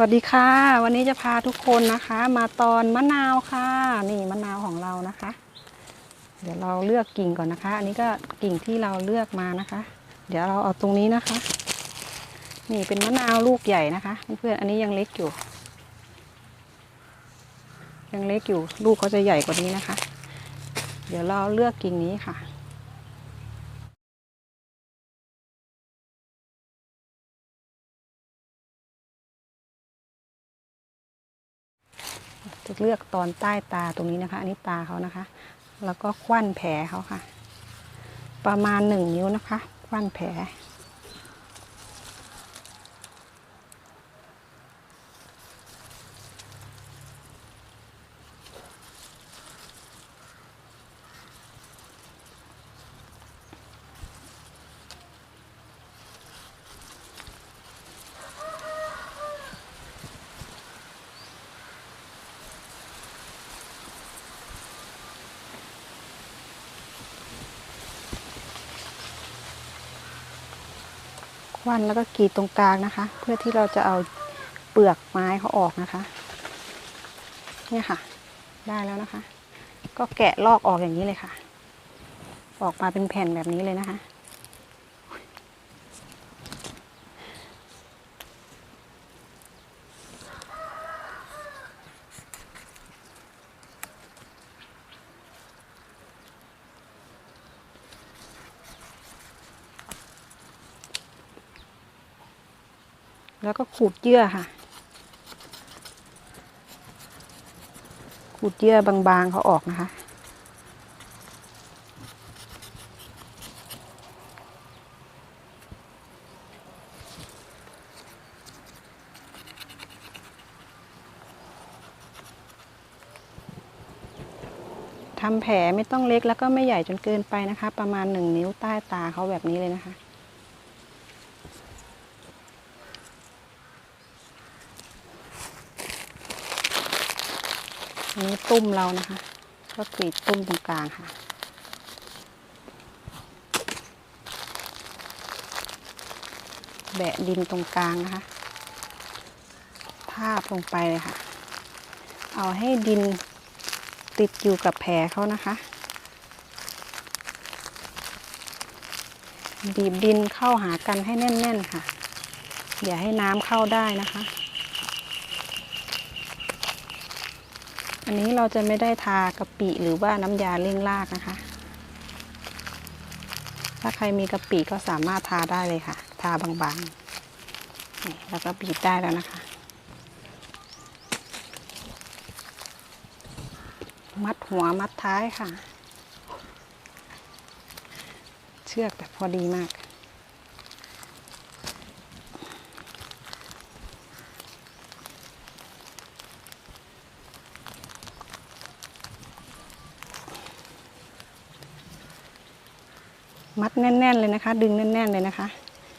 วัสดีค่ะ วันนี้จะพาทุกคนนะคะ มาตอนมะนาวค่ะ นี่มะนาวของเรานะคะ เดี๋ยวเราเลือกกิ่งก่อนนะคะ อันนี้ก็กิ่งที่เราเลือกมานะคะ เดี๋ยวเราเอาตรงนี้นะคะ นี่เป็นมะนาวลูกใหญ่นะคะเพื่อนๆอันนี้ยังเล็กอยู่ ยังเล็กอยู่ลูกเขาจะใหญ่กว่านี้นะคะ เดี๋ยวเราเลือกกิ่งนี้ค่ะ จะเลือกตอนใต้ตาตรงนี้นะคะ อันนี้ตาเขานะคะ แล้วก็ควันแผลเขาค่ะ ประมาณหนึ่งนิ้วนะคะ ควันแผล วันแล้วก็กรีดตรงกลางนะคะ เพื่อที่เราจะเอาเปลือกไม้เขาออกนะคะ เนี่ยค่ะ ได้แล้วนะคะ ก็แกะลอกออกอย่างนี้เลยค่ะ ออกมาเป็นแผ่นแบบนี้เลยนะคะ แล้วก็ขูดเยื่อค่ะ ขูดเยื่อบางๆเขาออกนะคะ ทำแผลไม่ต้องเล็กแล้วก็ไม่ใหญ่จนเกินไปนะคะ ประมาณหนึ่งนิ้วใต้ตาเขาแบบนี้เลยนะคะ อันนี้ตุ้มเรานะคะ ก็กรีดตุ้มตรงกลางค่ะ แบะดินตรงกลางนะคะ ทาบลงไปเลยค่ะ เอาให้ดินติดอยู่กับแผลเขานะคะ บีบดินเข้าหากันให้แน่นๆค่ะ อย่าให้น้ำเข้าได้นะคะ อันนี้เราจะไม่ได้ทากะปิหรือว่าน้ำยาเร่งรากนะคะ ถ้าใครมีกะปิก็สามารถทาได้เลยค่ะ ทาบางๆนี่แล้วก็บีบได้แล้วนะคะ มัดหัวมัดท้ายค่ะ เชือกแบบพอดีมาก มัดแน่น ๆ เลยนะคะ ดึงแน่น ๆ เลยนะคะ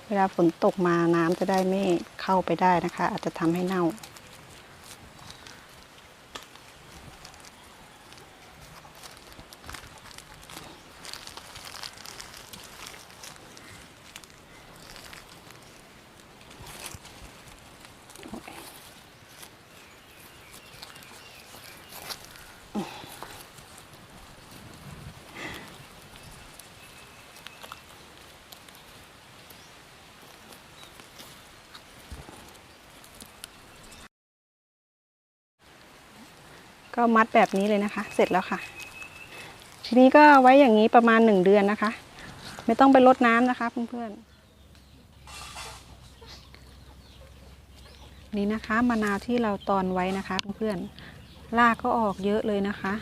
เวลาฝนตกมาน้ำจะได้ไม่เข้าไปได้นะคะ อาจจะทำให้เน่า ก็มัดแบบนี้เลยนะคะ เสร็จแล้วค่ะ ทีนี้ก็ไว้อย่างนี้ประมาณหนึ่งเดือนนะคะ ไม่ต้องไปรดน้ำนะคะเพื่อนๆนี่นะคะมะนาวที่เราตอนไว้นะคะเพื่อนๆรากก็ออกเยอะเลยนะคะ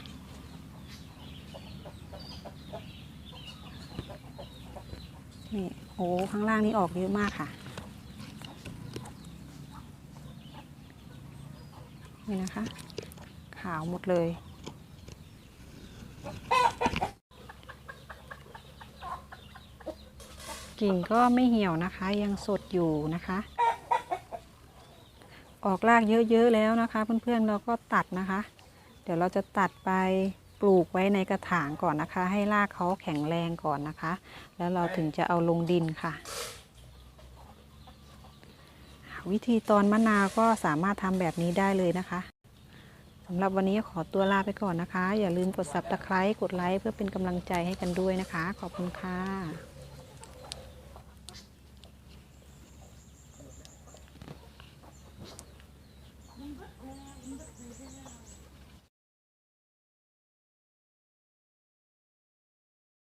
นี่โอ้ข้างล่างนี้ออกเยอะมากค่ะนี่นะคะ ขาวหมดเลย กิ่งก็ไม่เหี่ยวนะคะ ยังสดอยู่นะคะ ออกรากเยอะๆแล้วนะคะ เพื่อนๆเราก็ตัดนะคะ เดี๋ยวเราจะตัดไปปลูกไว้ในกระถางก่อนนะคะ ให้รากเขาแข็งแรงก่อนนะคะ แล้วเราถึงจะเอาลงดินค่ะวิธีตอนมะนาวก็สามารถทำแบบนี้ได้เลยนะคะำหรับวันนี้ขอตัวลาไปก่อนนะคะ อย่าลืมกด subscribe กดไลค์เพื่อเป็นกำลังใจให้กันด้วยนะคะ ขอบคุณค่ะ